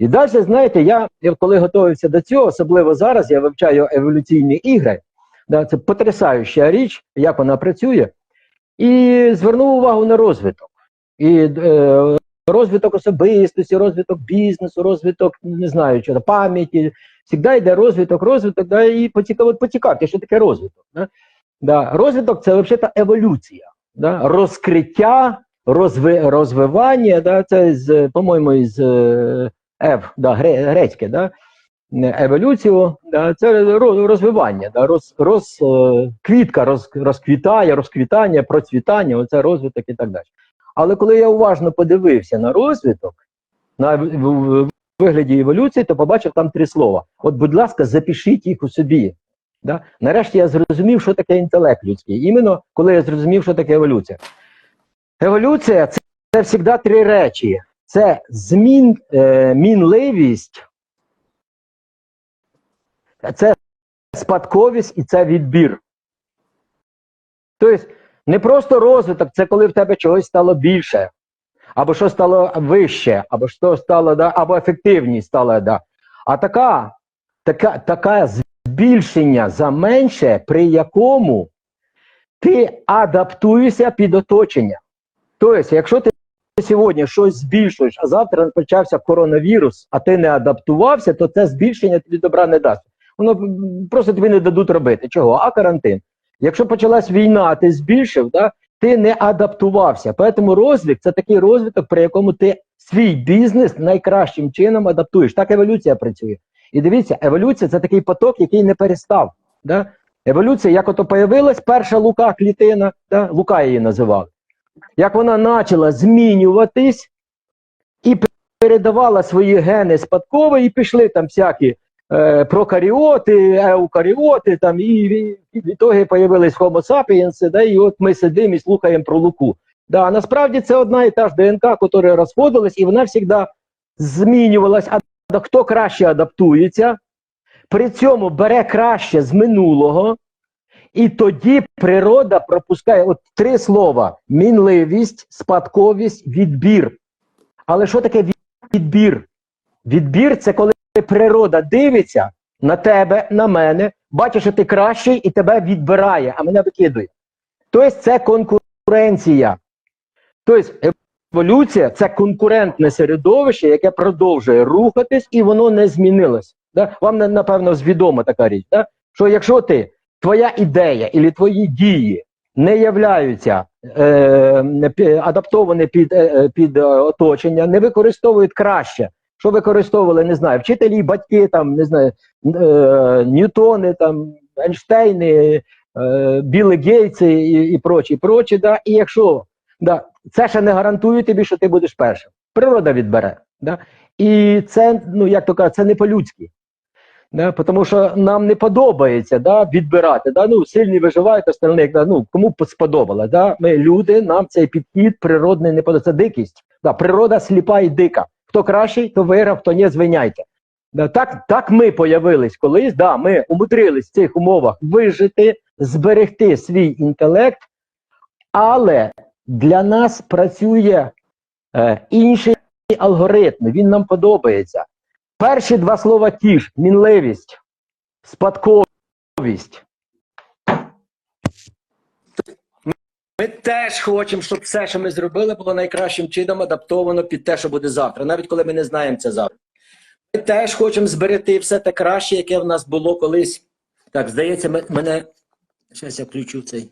І далі, знаєте, я, коли готувався до цього, особливо зараз, я вивчаю еволюційні ігри. Да, це потрясаюча річ, як вона працює. І звернув увагу на розвиток. І е, розвиток особистості, розвиток бізнесу, розвиток, не знаю, чого, пам'яті. Завжди йде розвиток, розвиток, да, і поцікав, от поцікавте, що таке розвиток. Да? Да, розвиток це взагалі еволюція, да? розкриття, розви, розвивання, да? це, по-моєму, із е, Ев, да, гре, грецьке, да? еволюцію, да? це розвивання, да? роз, роз, е, квітка роз, розквітає, розквітання, процвітання, оце розвиток і так далі. Але коли я уважно подивився на розвиток, на вигляді еволюції, то побачив там три слова. От, будь ласка, запишіть їх у собі. Да? Нарешті я зрозумів, що таке інтелект людський. Іменно коли я зрозумів, що таке еволюція. Еволюція це завжди три речі: це змін, е, мінливість, це спадковість і це відбір. Тобто, не просто розвиток, це коли в тебе чогось стало більше, або що стало вище, або що стало, да, або ефективність стала, да. А така, така, така збільшення за менше, при якому ти адаптуєшся під оточення. Тобто, якщо ти сьогодні щось збільшуєш, а завтра почався коронавірус, а ти не адаптувався, то це збільшення тобі добра не дасть. Воно просто тобі не дадуть робити. Чого? А карантин. Якщо почалась війна, а ти збільшив, да, ти не адаптувався. Тому розвиток це такий розвиток, при якому ти свій бізнес найкращим чином адаптуєш. Так еволюція працює. І дивіться, еволюція це такий поток, який не перестав. Да? Еволюція, як ото появилась перша лука клітина, да? лука її називали. Як вона почала змінюватись і передавала свої гени спадково, і пішли там всякі е, прокаріоти, еукаріоти, там, і, і, і в ітогі появились Homo sapiens, да, і от ми сидимо і слухаємо про луку. Да, насправді це одна і та ж ДНК, яка розходилась, і вона завжди змінювалась. А хто краще адаптується, при цьому бере краще з минулого, і тоді природа пропускає от три слова: мінливість, спадковість, відбір. Але що таке відбір? Відбір це коли природа дивиться на тебе, на мене, бачить, що ти кращий, і тебе відбирає, а мене викидує. Тобто це конкуренція. Тобто еволюція це конкурентне середовище, яке продовжує рухатись, і воно не змінилось. Да? Вам напевно відома така річ, да? що якщо ти твоя ідея і твої дії не являються е, адаптовані під, е, е, під е, оточення, не використовують краще. Що використовували, не знаю, вчителі, батьки, там, не знаю, е, Ньютони, там, Ейнштейни, е, Білли Гейтси і, і прочі, прочі, да? і якщо да, це ще не гарантує тобі, що ти будеш першим. Природа відбере. Да? І це, ну як то кажуть, це не по-людськи. Да? Тому що нам не подобається да, відбирати. Да? Ну, сильні виживають, остальних, да? ну, кому б сподобалось. Да? Ми люди, нам цей підхід природний не подобається. Це дикість. Да? Природа сліпа і дика. Хто кращий, то виграв, хто ні, звиняйте. Да, так, так ми появились колись, да, ми умудрились в цих умовах вижити, зберегти свій інтелект, але для нас працює е, інший алгоритм, він нам подобається. Перші два слова ті ж: мінливість, спадковість. Ми теж хочемо, щоб все, що ми зробили, було найкращим чином адаптовано під те, що буде завтра, навіть коли ми не знаємо це завтра. Ми теж хочемо зберегти все те краще, яке в нас було колись. Так, здається, м- мене. Зараз я включу цей.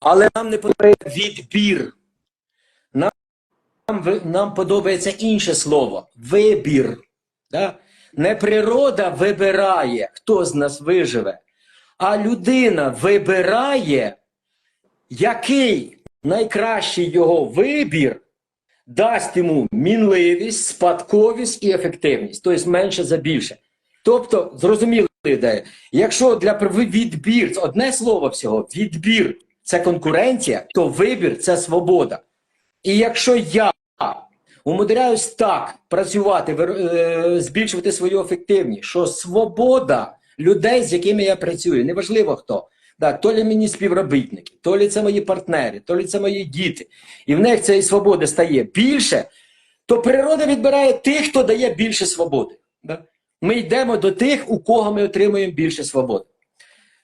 Але нам не подобається відбір. Нам, нам подобається інше слово вибір. Да? Не природа вибирає, хто з нас виживе, а людина вибирає, який найкращий його вибір дасть йому мінливість, спадковість і ефективність, тобто менше за більше. Тобто, зрозуміли ідея, якщо для відбір, одне слово всього, відбір це конкуренція, то вибір це свобода. І якщо я умудряюсь так працювати, е, збільшувати свою ефективність, що свобода людей, з якими я працюю, неважливо хто, Да, то лі мені співробітники, то лі це мої партнери, то лі це мої діти. І в них цієї свободи стає більше, то природа відбирає тих, хто дає більше свободи. Да? Ми йдемо до тих, у кого ми отримуємо більше свободи.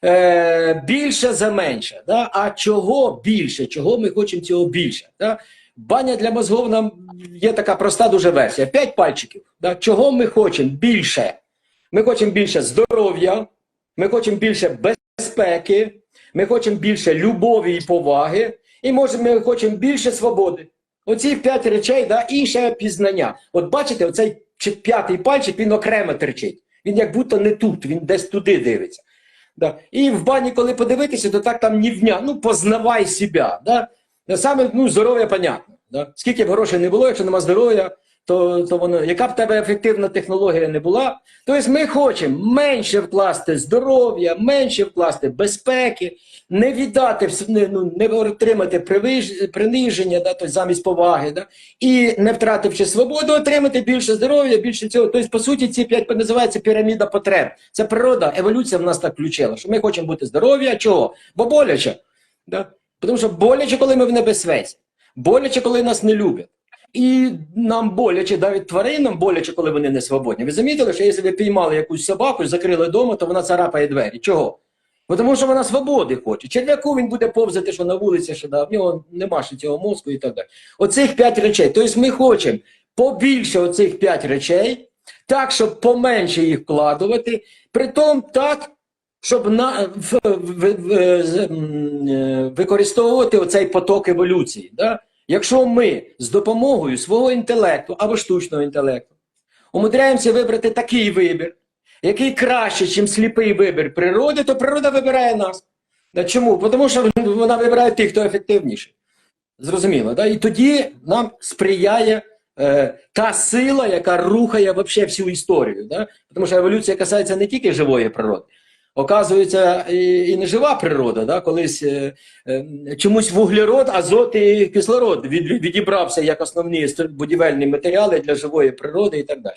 Е, більше за менше. Да? А чого більше? Чого ми хочемо цього більше? Да? Баня для мозгов нам є така проста дуже версія. П'ять пальчиків. Да? Чого ми хочемо більше? Ми хочемо більше здоров'я, ми хочемо більше безпеки, ми хочемо більше любові і поваги, і може ми хочемо більше свободи. Оці п'ять речей, да, і пізнання. От бачите, оцей п'ятий пальчик він окремо терчить. Він як будто не тут, він десь туди дивиться. Да. І в бані, коли подивитися, то так там нівня, ну познавай себе. Да? Саме ну, здоров'я, понятно. Да? Скільки б грошей не було, якщо нема здоров'я, то, то воно, яка б тебе ефективна технологія не була, тобто ми хочемо менше вкласти здоров'я, менше вкласти безпеки, не віддати, ну, не отримати приниження, да, тобто замість поваги, да, і не втративши свободу, отримати більше здоров'я, більше цього. Тобто, по суті, ці п'ять називається піраміда потреб. Це природа, еволюція в нас так включила, що ми хочемо бути здорові, а чого? Бо боляче. Да? Тому що боляче, коли ми в небезпеці, боляче, коли нас не люблять. І нам боляче, навіть тваринам боляче, коли вони не свободні. Ви замітили, що якщо ви піймали якусь собаку, закрили вдома, то вона царапає двері. Чого? Бо Тому що вона свободи хоче. Черв'яку він буде повзати, що на вулиці, що да, в нього нема ще цього мозку і так далі. Оцих п'ять речей. Тобто ми хочемо побільше оцих п'ять речей, так, щоб поменше їх вкладувати, притом так, щоб на, в, в, в, м, е, використовувати оцей поток еволюції. Да? Якщо ми з допомогою свого інтелекту або штучного інтелекту умудряємося вибрати такий вибір, який краще, ніж сліпий вибір природи, то природа вибирає нас. Чому? Тому що вона вибирає тих, хто ефективніший. Зрозуміло, да? І тоді нам сприяє е, та сила, яка рухає всю історію. Да? Тому що еволюція касається не тільки живої природи. Оказується, і, і не жива природа, да? колись е, е, чомусь вуглерод, азот і кислород від, відібрався як основні будівельні матеріали для живої природи і так далі.